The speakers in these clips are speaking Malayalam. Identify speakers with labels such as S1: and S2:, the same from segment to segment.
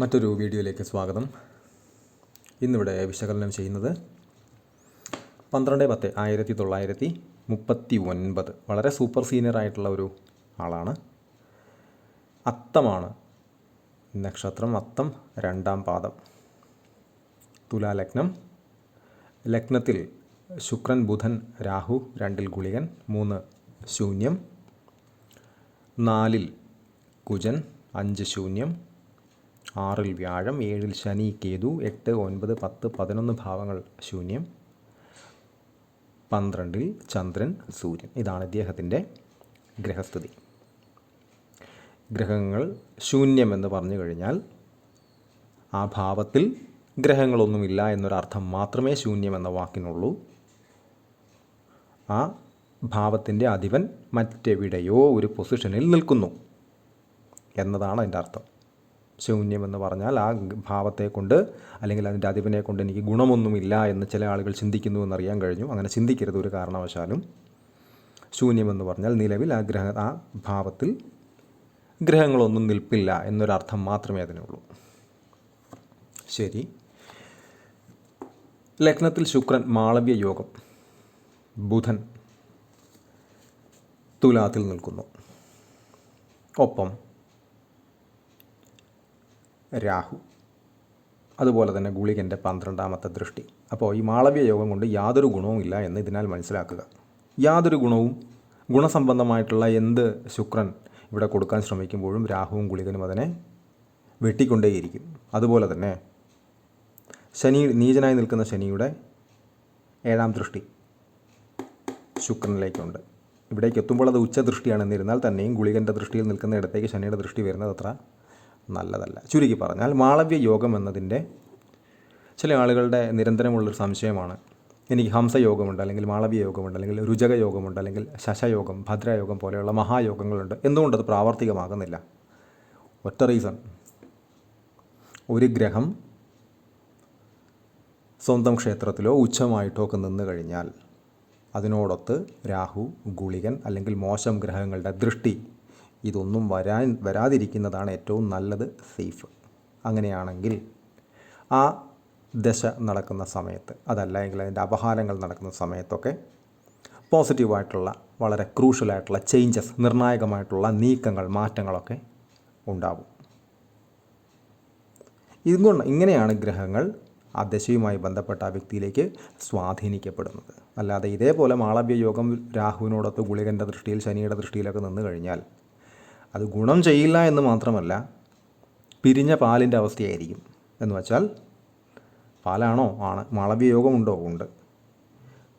S1: മറ്റൊരു വീഡിയോയിലേക്ക് സ്വാഗതം. ഇന്നിവിടെ വിശകലനം ചെയ്യുന്നത് പന്ത്രണ്ട് പത്ത് ആയിരത്തി തൊള്ളായിരത്തി മുപ്പത്തി ഒൻപത് വളരെ സൂപ്പർ സീനിയർ ആയിട്ടുള്ള ഒരു ആളാണ്. അത്തമാണ് നക്ഷത്രം അത്തം രണ്ടാം പാദം. തുലാലഗ്നം ലഗ്നത്തിൽ ശുക്രൻ ബുധൻ രാഹു രണ്ടിൽ ഗുളികൻ മൂന്ന് ശൂന്യം നാലിൽ കുജൻ അഞ്ച് ശൂന്യം ആറിൽ വ്യാഴം ഏഴിൽ ശനി കേതു എട്ട് ഒൻപത് പത്ത് പതിനൊന്ന് ഭാവങ്ങൾ ശൂന്യം. പന്ത്രണ്ടിൽ ചന്ദ്രൻ സൂര്യൻ. ഇതാണ് ഇദ്ദേഹത്തിന്റെ ഗ്രഹസ്ഥിതി. ഗ്രഹങ്ങൾ ശൂന്യം എന്ന് പറഞ്ഞു കഴിഞ്ഞാൽ ആ ഭാവത്തിൽ ഗ്രഹങ്ങളൊന്നുമില്ല എന്നൊരർത്ഥം മാത്രമേ ശൂന്യം എന്ന വാക്കിനുള്ളൂ. ആ ഭാവത്തിന്റെ അധിപൻ മറ്റെവിടെയോ ഒരു പൊസിഷനിൽ നിൽക്കുന്നു എന്നതാണ് അതിന്റെ അർത്ഥം. ശൂന്യം എന്ന് പറഞ്ഞാൽ ആ ഭാവത്തെ കൊണ്ട് അല്ലെങ്കിൽ അതിന്റെ അതിവിനെ കൊണ്ട് എനിക്ക് ഗുണമൊന്നുമില്ല എന്ന് ചില ആളുകൾ ചിന്തിക്കുന്നു എന്നറിയാൻ കഴിഞ്ഞു. അങ്ങനെ ചിന്തിക്കരുത് ഒരു കാരണവശാലും. ശൂന്യമെന്ന് പറഞ്ഞാൽ നിലവിൽ ആ ഗ്രഹ ആ ഭാവത്തിൽ ഗ്രഹങ്ങളൊന്നും നിൽപ്പില്ല എന്നൊരർത്ഥം മാത്രമേ അതിനുള്ളൂ. ശരി. ലഗ്നത്തിൽ ശുക്രൻ മാളവ്യ യോഗം ബുധൻ തുലാത്തിൽ നിൽക്കുന്നു. ഒപ്പം രാഹു. അതുപോലെ തന്നെ ഗുളികന്റെ പന്ത്രണ്ടാമത്തെ ദൃഷ്ടി. അപ്പോൾ ഈ മാളവ്യ യോഗം കൊണ്ട് യാതൊരു ഗുണവും ഇല്ല എന്ന് ഇതിനാൽ മനസ്സിലാക്കുക. യാതൊരു ഗുണവും ഗുണസംബന്ധമായിട്ടുള്ള എന്ത് ശുക്രൻ ഇവിടെ കൊടുക്കാൻ ശ്രമിക്കുമ്പോഴും രാഹുവും ഗുളികനും അതിനെ വെട്ടിക്കൊണ്ടേയിരിക്കും. അതുപോലെ തന്നെ ശനി നീചനായി നിൽക്കുന്ന ശനിയുടെ ഏഴാം ദൃഷ്ടി ശുക്രനിലേക്കുണ്ട്. ഇവിടേക്ക് എത്തുമ്പോൾ അത് ഉച്ചദൃഷ്ടിയാണ് എന്നിരുന്നാൽ തന്നെയും ഗുളികന്റെ ദൃഷ്ടിയിൽ നിൽക്കുന്ന ഇടത്തേക്ക് ശനിയുടെ ദൃഷ്ടി വരുന്നത് അത്ര നല്ലതല്ല. ചുരുക്കി പറഞ്ഞാൽ മാളവ്യ യോഗം എന്നതിന്റെ ചില ആളുകളുടെ നിരന്തരമുള്ളൊരു സംശയമാണ്. എനിക്ക് ഹംസയോഗമുണ്ട് അല്ലെങ്കിൽ മാളവ്യ യോഗമുണ്ട് അല്ലെങ്കിൽ രുചക യോഗമുണ്ട് അല്ലെങ്കിൽ ശശയോഗം ഭദ്രയോഗം പോലെയുള്ള മഹായോഗങ്ങളുണ്ട് എന്തുകൊണ്ടത് പ്രാവർത്തികമാകുന്നില്ല? ഒറ്റ റീസൺ. ഒരു ഗ്രഹം സ്വന്തം ക്ഷേത്രത്തിലോ ഉച്ചമായിട്ടോ ഒക്കെ നിന്ന് കഴിഞ്ഞാൽ അതിനോടൊത്ത് രാഹു ഗുളികൻ അല്ലെങ്കിൽ മോശം ഗ്രഹങ്ങളുടെ ദൃഷ്ടി ഇതൊന്നും വരാൻ വരാതിരിക്കുന്നതാണ് ഏറ്റവും നല്ലത് സേഫ്. അങ്ങനെയാണെങ്കിൽ ആ ദശ നടക്കുന്ന സമയത്ത് അതല്ല എങ്കിൽ അതിന്റെ അപഹാരങ്ങൾ നടക്കുന്ന സമയത്തൊക്കെ പോസിറ്റീവായിട്ടുള്ള വളരെ ക്രൂഷ്യലായിട്ടുള്ള ചേഞ്ചസ് നിർണായകമായിട്ടുള്ള നീക്കങ്ങൾ മാറ്റങ്ങളൊക്കെ ഉണ്ടാവും. ഇതുകൊണ്ട് ഇങ്ങനെയാണ് ഗ്രഹങ്ങൾ ആ ദശയുമായി ബന്ധപ്പെട്ട ആ വ്യക്തിയിലേക്ക് സ്വാധീനിക്കപ്പെടുന്നത്. അല്ലാതെ ഇതേപോലെ മാളവ്യ യോഗം രാഹുവിനോടൊത്ത് ഗുളികന്റെ ദൃഷ്ടിയിൽ ശനിയുടെ ദൃഷ്ടിയിലൊക്കെ നിന്ന് കഴിഞ്ഞാൽ അത് ഗുണം ചെയ്യില്ല എന്ന് മാത്രമല്ല പിരിഞ്ഞ പാലിന്റെ അവസ്ഥയായിരിക്കും. എന്ന് വച്ചാൽ പാലാണോ? ആണ്. മളവിയോഗമുണ്ടോ ഉണ്ട്.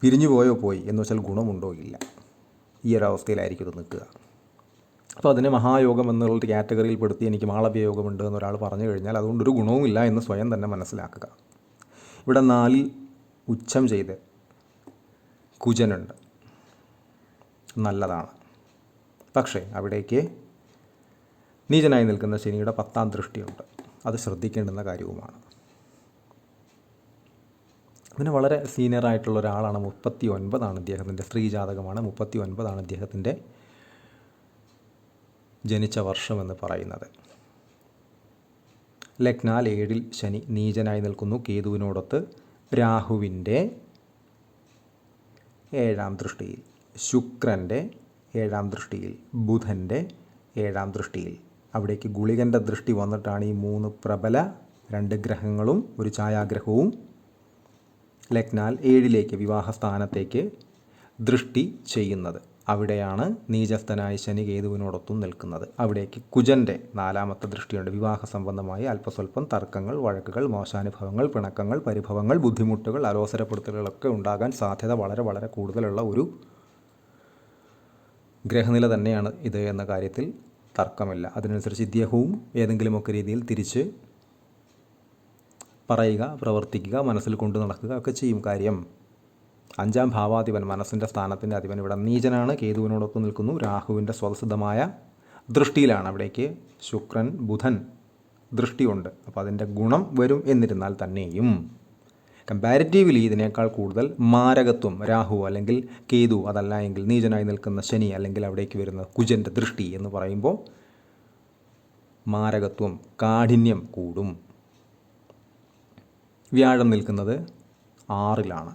S1: പിരിഞ്ഞു പോയോ? പോയി. എന്ന് വെച്ചാൽ ഗുണമുണ്ടോ? ഇല്ല. ഈ ഒരു അവസ്ഥയിലായിരിക്കും ഇത് നിൽക്കുക. അപ്പോൾ അതിനെ മഹായോഗം എന്നുള്ള കാറ്റഗറിയിൽ പെടുത്തി എനിക്ക് മാളവ്യയോഗമുണ്ട് എന്നൊരാൾ പറഞ്ഞു കഴിഞ്ഞാൽ അതുകൊണ്ടൊരു ഗുണവുമില്ല എന്ന് സ്വയം തന്നെ മനസ്സിലാക്കുക. ഇവിടെ നാലിൽ ഉച്ചം ചെയ്ത് കുജനുണ്ട്. നല്ലതാണ്. പക്ഷേ അവിടേക്ക് നീചനായി നിൽക്കുന്ന ശനിയുടെ പത്താം ദൃഷ്ടിയുണ്ട്. അത് ശ്രദ്ധിക്കേണ്ടുന്ന കാര്യവുമാണ്. പിന്നെ വളരെ സീനിയർ ആയിട്ടുള്ള ഒരാളാണ് മുപ്പത്തി ഒൻപതാണ് അദ്ദേഹത്തിന്റെ സ്ത്രീ ജാതകമാണ് മുപ്പത്തി ഒൻപതാണ് അദ്ദേഹത്തിന്റെ ജനിച്ച വർഷമെന്ന് പറയുന്നത്. ലഗ്നാൽ ഏഴിൽ ശനി നീചനായി നിൽക്കുന്നു. കേതുവിനോടൊത്ത് രാഹുവിന്റെ ഏഴാം ദൃഷ്ടിയിൽ ശുക്രന്റെ ഏഴാം ദൃഷ്ടിയിൽ ബുധന്റെ ഏഴാം ദൃഷ്ടിയിൽ അവിടേക്ക് ഗുളികന്റെ ദൃഷ്ടി വന്നിട്ടാണ് ഈ മൂന്ന് പ്രബല രണ്ട് ഗ്രഹങ്ങളും ഒരു ഛായാഗ്രഹവും ലഗ്നാൽ ഏഴിലേക്ക് വിവാഹസ്ഥാനത്തേക്ക് ദൃഷ്ടി ചെയ്യുന്നത്. അവിടെയാണ് നീചസ്ഥനായ ശനി കേതുവിനോടൊത്തും നിൽക്കുന്നത്. അവിടേക്ക് കുജന്റെ നാലാമത്തെ ദൃഷ്ടിയുണ്ട്. വിവാഹ സംബന്ധമായി അല്പസ്വല്പം തർക്കങ്ങൾ വഴക്കുകൾ മോശാനുഭവങ്ങൾ പിണക്കങ്ങൾ പരിഭവങ്ങൾ ബുദ്ധിമുട്ടുകൾ അലോസരപ്പെടുത്തലുകളൊക്കെ ഉണ്ടാകാൻ സാധ്യത വളരെ വളരെ കൂടുതലുള്ള ഒരു ഗ്രഹനില തന്നെയാണ് ഇത് എന്ന കാര്യത്തിൽ തർക്കമില്ല. അതിനനുസരിച്ച് ഇദ്ദേഹവും ഏതെങ്കിലുമൊക്കെ രീതിയിൽ തിരിച്ച് പറയുക പ്രവർത്തിക്കുക മനസ്സിൽ കൊണ്ടു നടക്കുക ഒക്കെ ചെയ്യും കാര്യം. അഞ്ചാം ഭാവാധിപൻ മനസ്സിന്റെ സ്ഥാനത്തിന്റെ അധിപൻ ഇവിടെ നീചനാണ്. കേതുവിനോടൊപ്പം നിൽക്കുന്നു. രാഹുവിന്റെ സ്വതസിദ്ധമായ ദൃഷ്ടിയിലാണ് അവിടേക്ക് ശുക്രൻ ബുധൻ ദൃഷ്ടിയുണ്ട്. അപ്പോൾ അതിന്റെ ഗുണം വരും എന്നിരുന്നാൽ തന്നെയും. കമ്പാരിറ്റീവ്ലി ഇതിനേക്കാൾ കൂടുതൽ മാരകത്വം രാഹു അല്ലെങ്കിൽ കേതു അതല്ല എങ്കിൽ നീചനായി നിൽക്കുന്ന ശനി അല്ലെങ്കിൽ അവിടേക്ക് വരുന്ന കുജന്റെ ദൃഷ്ടി എന്ന് പറയുമ്പോൾ മാരകത്വം കാഠിന്യം കൂടും. വ്യാഴം നിൽക്കുന്നത് ആറിലാണ്.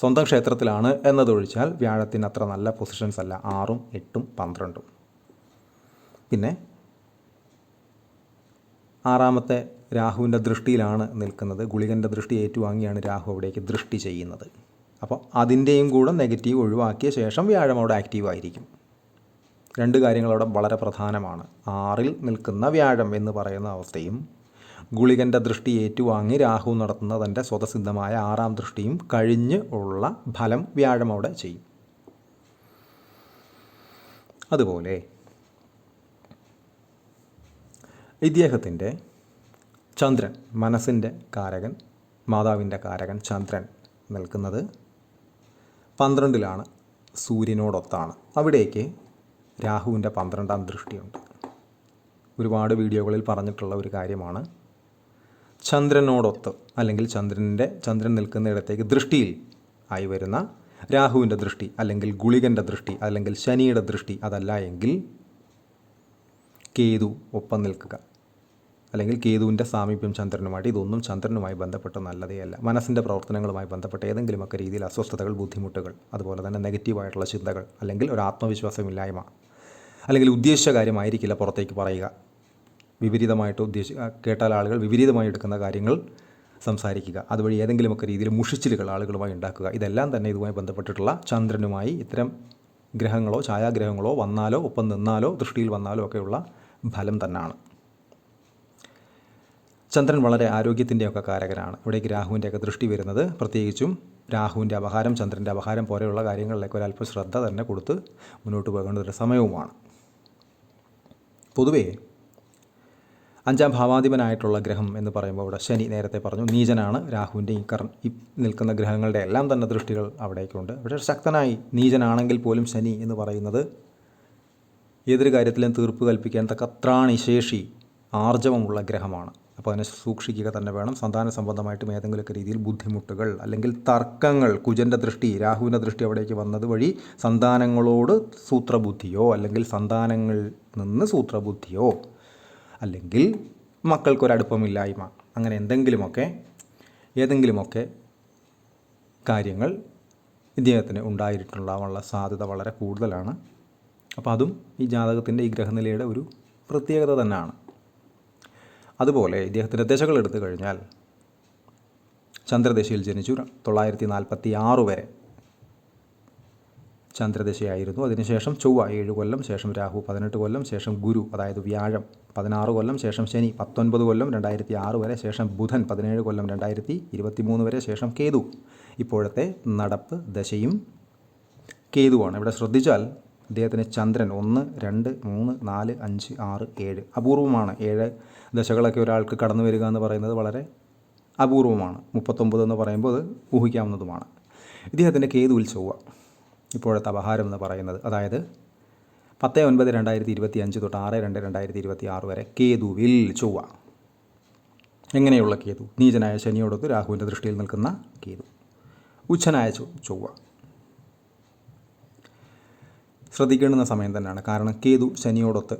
S1: സ്വന്തം ക്ഷേത്രത്തിലാണ് എന്നതൊഴിച്ചാൽ വ്യാഴത്തിന് അത്ര നല്ല പൊസിഷൻസ് അല്ല ആറും എട്ടും പന്ത്രണ്ടും. പിന്നെ ആറാമത്തെ രാഹുവിന്റെ ദൃഷ്ടിയിലാണ് നിൽക്കുന്നത്. ഗുളികന്റെ ദൃഷ്ടി ഏറ്റുവാങ്ങിയാണ് രാഹു അവിടേക്ക് ദൃഷ്ടി ചെയ്യുന്നത്. അപ്പോൾ അതിന്റെയും കൂടെ നെഗറ്റീവ് ഒഴിവാക്കിയ ശേഷം വ്യാഴം അവിടെ ആക്റ്റീവ് ആയിരിക്കും. രണ്ട് കാര്യങ്ങൾ അവിടെ വളരെ പ്രധാനമാണ്. ആറിൽ നിൽക്കുന്ന വ്യാഴം എന്ന് പറയുന്ന അവസ്ഥയും ഗുളികന്റെ ദൃഷ്ടി ഏറ്റുവാങ്ങി രാഹു നടത്തുന്ന തന്റെ സ്വതസിദ്ധമായ ആറാം ദൃഷ്ടിയും കഴിഞ്ഞ് ഉള്ള ഫലം വ്യാഴം അവിടെ ചെയ്യും. അതുപോലെ ഇദ്ദേഹത്തിന്റെ ചന്ദ്രൻ മനസ്സിന്റെ കാരകൻ മാതാവിന്റെ കാരകൻ ചന്ദ്രൻ നിൽക്കുന്നത് പന്ത്രണ്ടിലാണ് സൂര്യനോടൊത്താണ്. അവിടേക്ക് രാഹുവിന്റെ പന്ത്രണ്ടാം ദൃഷ്ടിയുണ്ട്. ഒരുപാട് വീഡിയോകളിൽ പറഞ്ഞിട്ടുള്ള ഒരു കാര്യമാണ് ചന്ദ്രനോടൊത്ത് അല്ലെങ്കിൽ ചന്ദ്രന്റെ ചന്ദ്രൻ നിൽക്കുന്നിടത്തേക്ക് ദൃഷ്ടിയിൽ ആയി വരുന്ന രാഹുവിന്റെ ദൃഷ്ടി അല്ലെങ്കിൽ ഗുളികന്റെ ദൃഷ്ടി അല്ലെങ്കിൽ ശനിയുടെ ദൃഷ്ടി അതല്ല എങ്കിൽ കേതു ഒപ്പം നിൽക്കുക. അല്ലെങ്കിൽ കേതുവിന്റെ സാമീപ്യം ചന്ദ്രനുമായിട്ട് ഇതൊന്നും ചന്ദ്രനുമായി ബന്ധപ്പെട്ട നല്ലതേ അല്ല മനസ്സിന്റെ പ്രവർത്തനങ്ങളുമായി ബന്ധപ്പെട്ട ഏതെങ്കിലുമൊക്കെ രീതിയിൽ അസ്വസ്ഥതകൾ ബുദ്ധിമുട്ടുകൾ അതുപോലെ തന്നെ നെഗറ്റീവായിട്ടുള്ള ചിന്തകൾ അല്ലെങ്കിൽ ഒരു ആത്മവിശ്വാസമില്ലായ്മ അല്ലെങ്കിൽ ഉദ്ദേശിച്ച കാര്യമായിരിക്കില്ല പുറത്തേക്ക് പറയുക. വിപരീതമായിട്ട് ഉദ്ദേശി കേട്ടാൽ ആളുകൾ വിപരീതമായി എടുക്കുന്ന കാര്യങ്ങൾ സംസാരിക്കുക. അതുവഴി ഏതെങ്കിലുമൊക്കെ രീതിയിൽ മുഷിച്ചിലുകൾ ആളുകളുമായി ഉണ്ടാക്കുക. ഇതെല്ലാം തന്നെ ഇതുമായി ബന്ധപ്പെട്ടിട്ടുള്ള ചന്ദ്രനുമായി ഇത്തരം ഗ്രഹങ്ങളോ ഛായാഗ്രഹങ്ങളോ വന്നാലോ ഒപ്പം നിന്നാലോ ദൃഷ്ടിയിൽ വന്നാലോ ഒക്കെയുള്ള ഫലം തന്നെയാണ് ചന്ദ്രൻ വളരെ ആരോഗ്യത്തിന്റെയൊക്കെ കാരകനാണ്. ഇവിടേക്ക് രാഹുവിന്റെയൊക്കെ ദൃഷ്ടി വരുന്നത് പ്രത്യേകിച്ചും രാഹുവിന്റെ അപഹാരം ചന്ദ്രന്റെ അപഹാരം പോലെയുള്ള കാര്യങ്ങളിലേക്ക് ഒരല്പം ശ്രദ്ധ തന്നെ കൊടുത്ത് മുന്നോട്ട് പോകേണ്ട ഒരു സമയവുമാണ്. പൊതുവേ അഞ്ചാം ഭാവാധിപനായിട്ടുള്ള ഗ്രഹം എന്ന് പറയുമ്പോൾ ഇവിടെ ശനി നേരത്തെ പറഞ്ഞു നീചനാണ്. രാഹുവിന്റെ ഈ കർ ഈ നിൽക്കുന്ന ഗ്രഹങ്ങളുടെ എല്ലാം തന്നെ ദൃഷ്ടികൾ അവിടേക്കുണ്ട്. പക്ഷേ ശക്തനായി നീചനാണെങ്കിൽ പോലും ശനി എന്ന് പറയുന്നത് ഏതൊരു കാര്യത്തിലും തീർപ്പ് കൽപ്പിക്കാൻ തക്കത്രാണി ശേഷി ആർജവമുള്ള ഗ്രഹമാണ്. അപ്പോൾ അതിനെ സൂക്ഷിക്കുക തന്നെ വേണം. സന്താന സംബന്ധമായിട്ടും ഏതെങ്കിലുമൊക്കെ രീതിയിൽ ബുദ്ധിമുട്ടുകൾ അല്ലെങ്കിൽ തർക്കങ്ങൾ കുജന്റെ ദൃഷ്ടി രാഹുവിന്റെ ദൃഷ്ടി അവിടേക്ക് വന്നത് വഴി സന്താനങ്ങളോട് സൂത്രബുദ്ധിയോ അല്ലെങ്കിൽ സന്താനങ്ങളിൽ നിന്ന് സൂത്രബുദ്ധിയോ അല്ലെങ്കിൽ മക്കൾക്കൊരടുപ്പമില്ലായ്മ അങ്ങനെ എന്തെങ്കിലുമൊക്കെ ഏതെങ്കിലുമൊക്കെ കാര്യങ്ങൾ ഇദ്ദേഹത്തിന് ഉണ്ടായിട്ടുണ്ടാവാനുള്ള സാധ്യത വളരെ കൂടുതലാണ്. അപ്പോൾ അതും ഈ ജാതകത്തിന്റെ ഈ ഗ്രഹനിലയുടെ ഒരു പ്രത്യേകത തന്നെയാണ്. അതുപോലെ ഇദ്ദേഹത്തിന്റെ ദശകൾ എടുത്തു കഴിഞ്ഞാൽ ചന്ദ്രദശയിൽ ജനിച്ചു തൊള്ളായിരത്തി നാൽപ്പത്തി ആറ് വരെ ചന്ദ്രദശയായിരുന്നു. അതിനുശേഷം ചൊവ്വ ഏഴ് കൊല്ലം ശേഷം രാഹു പതിനെട്ട് കൊല്ലം ശേഷം ഗുരു അതായത് വ്യാഴം പതിനാറ് കൊല്ലം ശേഷം ശനി പത്തൊൻപത് കൊല്ലം രണ്ടായിരത്തി ആറ് വരെ ശേഷം ബുധൻ പതിനേഴ് കൊല്ലം രണ്ടായിരത്തി ഇരുപത്തി മൂന്ന് വരെ ശേഷം കേതു. ഇപ്പോഴത്തെ നടപ്പ് ദശയും കേതുവാണ്. ഇവിടെ ശ്രദ്ധിച്ചാൽ അദ്ദേഹത്തിന് ചന്ദ്രൻ ഒന്ന് രണ്ട് മൂന്ന് നാല് അഞ്ച് ആറ് ഏഴ്. അപൂർവമാണ്. ഏഴ് ദശകളൊക്കെ ഒരാൾക്ക് കടന്നു വരിക എന്ന് പറയുന്നത് വളരെ അപൂർവമാണ്. മുപ്പത്തൊമ്പത് എന്ന് പറയുമ്പോൾ അത് ഊഹിക്കാവുന്നതുമാണ്. ഇദ്ദേഹത്തിന്റെ കേതുവിൽ ചൊവ്വ ഇപ്പോഴത്തെ അപഹാരം എന്ന് പറയുന്നത്. അതായത് പത്ത് ഒൻപത് രണ്ടായിരത്തി ഇരുപത്തി അഞ്ച് തൊട്ട് ആറ് രണ്ട് രണ്ടായിരത്തി ഇരുപത്തി ആറ് വരെ കേതുവിൽ ചൊവ്വ. എങ്ങനെയുള്ള കേതു? നീചനായ ശനിയോടൊത്ത് രാഹുവിന്റെ ദൃഷ്ടിയിൽ നിൽക്കുന്ന കേതു. ഉച്ചനായ ചൊവ്വ. ശ്രദ്ധിക്കേണ്ടുന്ന സമയം തന്നെയാണ്. കാരണം കേതു ശനിയോടൊത്ത്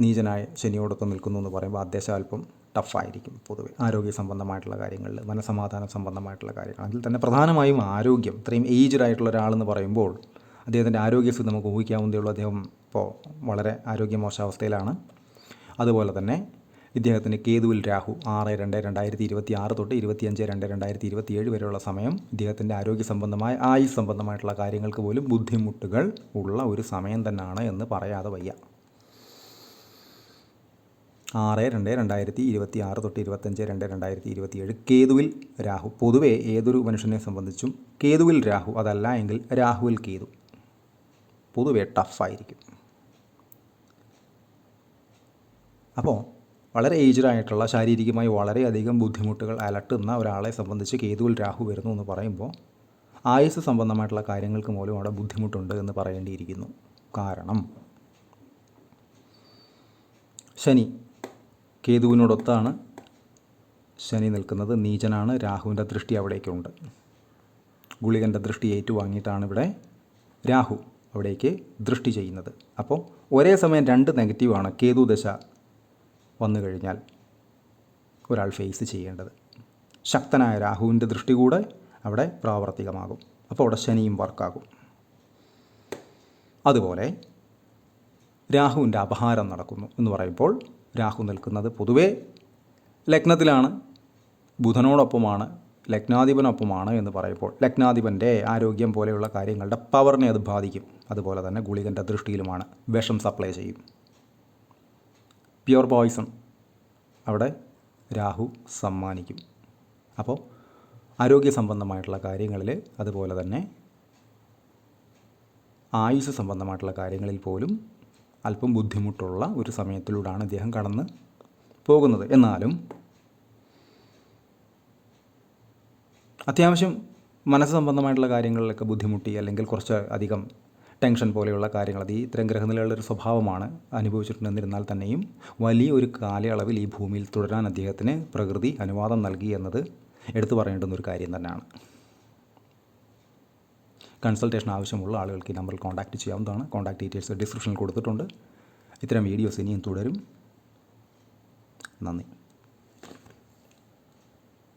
S1: നീചനായ ശനിയോടൊത്ത് നിൽക്കുന്നു എന്ന് പറയുമ്പോൾ അദ്ദേഹം അല്പം ടഫായിരിക്കും പൊതുവെ. ആരോഗ്യ സംബന്ധമായിട്ടുള്ള കാര്യങ്ങളിൽ മനസമാധാനം സംബന്ധമായിട്ടുള്ള കാര്യങ്ങൾ. അതിൽ തന്നെ പ്രധാനമായും ആരോഗ്യം. ഇത്രയും ഏജ്ഡ് ആയിട്ടുള്ള ഒരാളെന്ന് പറയുമ്പോൾ അദ്ദേഹത്തിന്റെ ആരോഗ്യസ്ഥിതി നമുക്ക് ഊഹിക്കാവുന്നതേ ഉള്ളൂ. അദ്ദേഹം ഇപ്പോൾ വളരെ ആരോഗ്യ ആരോഗ്യമോശാവസ്ഥയിലാണ്. അതുപോലെ തന്നെ ഇദ്ദേഹത്തിന് കേതുവിൽ രാഹു ആറ് രണ്ട് രണ്ടായിരത്തി ഇരുപത്തി ആറ് തൊട്ട് ഇരുപത്തിയഞ്ച് രണ്ട് രണ്ടായിരത്തി ഇരുപത്തി ഏഴ് വരെയുള്ള സമയം ഇദ്ദേഹത്തിന്റെ ആരോഗ്യ സംബന്ധമായ ആയുസ് സംബന്ധമായിട്ടുള്ള കാര്യങ്ങൾക്ക് പോലും ബുദ്ധിമുട്ടുകൾ ഉള്ള ഒരു സമയം തന്നെയാണ് എന്ന് പറയാതെ വയ്യ. ആറ് രണ്ട് രണ്ടായിരത്തി ഇരുപത്തി ആറ് തൊട്ട് ഇരുപത്തഞ്ച് രണ്ട് രണ്ടായിരത്തി ഇരുപത്തി ഏഴ് കേതുവിൽ രാഹു. പൊതുവെ ഏതൊരു മനുഷ്യനെ സംബന്ധിച്ചും കേതുവിൽ രാഹു അതല്ല എങ്കിൽ രാഹുവിൽ കേതു. പൊതുവെ ടഫായിരിക്കും അപ്പോൾ വളരെ ഏജ്ഡ് ആയിട്ടുള്ള ശാരീരികമായി വളരെയധികം ബുദ്ധിമുട്ടുകൾ അലട്ടുന്ന ഒരാളെ സംബന്ധിച്ച് കേതുവിൽ രാഹു വരുന്നു എന്ന് പറയുമ്പോൾ ആയുസ് സംബന്ധമായിട്ടുള്ള കാര്യങ്ങൾക്ക് പോലും അവിടെ ബുദ്ധിമുട്ടുണ്ട് എന്ന് പറയേണ്ടിയിരിക്കുന്നു. കാരണം ശനി കേതുവിനോടൊത്താണ്. ശനി നിൽക്കുന്നത് നീചനാണ് രാഹുവിന്റെ ദൃഷ്ടി അവിടേക്കുണ്ട് ഗുളികന്റെ ദൃഷ്ടി ഏറ്റുവാങ്ങിയിട്ടാണ് ഇവിടെ രാഹു അവിടേക്ക് ദൃഷ്ടി ചെയ്യുന്നത്. അപ്പോൾ ഒരേ സമയം രണ്ട് നെഗറ്റീവാണ് കേതു ദശ വന്നു കഴിഞ്ഞാൽ ഒരാൾ ഫേസ് ചെയ്യേണ്ടത്. ശക്തനായ രാഹുവിന്റെ ദൃഷ്ടി കൂടെ അവിടെ പ്രാവർത്തികമാകും. അപ്പോൾ അവിടെ ശനിയും വർക്കാകും. അതുപോലെ രാഹുവിന്റെ അപഹാരം നടക്കുന്നു എന്ന് പറയുമ്പോൾ രാഹു നിൽക്കുന്നത് പൊതുവേ ലഗ്നത്തിലാണ്. ബുധനോടൊപ്പമാണ് ലഗ്നാധിപനൊപ്പമാണ് എന്ന് പറയുമ്പോൾ ലഗ്നാധിപന്റെ ആരോഗ്യം പോലെയുള്ള കാര്യങ്ങളുടെ പവറിനെ അത് ബാധിക്കും. അതുപോലെ തന്നെ ഗുളികന്റെ ദൃഷ്ടിയിലുമാണ് വിഷം സപ്ലൈ ചെയ്യും. പ്യുവർ ബോയ്സൺ അവിടെ രാഹു സമ്മാനിക്കും. അപ്പോൾ ആരോഗ്യ സംബന്ധമായിട്ടുള്ള കാര്യങ്ങളിൽ അതുപോലെ തന്നെ ആയുസ് സംബന്ധമായിട്ടുള്ള കാര്യങ്ങളിൽ പോലും അല്പം ബുദ്ധിമുട്ടുള്ള ഒരു സമയത്തിലൂടെയാണ് അദ്ദേഹം കടന്ന് പോകുന്നത്. എന്നാലും അത്യാവശ്യം മനസ്സ് സംബന്ധമായിട്ടുള്ള കാര്യങ്ങളിലൊക്കെ ബുദ്ധിമുട്ടി അല്ലെങ്കിൽ കുറച്ച് അധികം ടെൻഷൻ പോലെയുള്ള കാര്യങ്ങൾ അത് ഈ ഇത്തരം ഗ്രഹനിലകളുടെ ഒരു സ്വഭാവമാണ് അനുഭവിച്ചിട്ടുണ്ട് എന്നിരുന്നാൽ തന്നെയും വലിയൊരു കാലയളവിൽ ഈ ഭൂമിയിൽ തുടരാൻ അദ്ദേഹത്തിന് പ്രകൃതി അനുവാദം നൽകി എന്നത് എടുത്തു പറയേണ്ടുന്ന ഒരു കാര്യം തന്നെയാണ്. കൺസൾട്ടേഷൻ ആവശ്യമുള്ള ആളുകൾക്ക് ഈ നമ്പറിൽ കോൺടാക്റ്റ് ചെയ്യാവുന്നതാണ്. കോൺടാക്ട് ഡീറ്റെയിൽസ് ഡിസ്ക്രിപ്ഷനിൽ കൊടുത്തിട്ടുണ്ട്. ഇത്തരം വീഡിയോസ് ഇനിയും തുടരും. നന്ദി.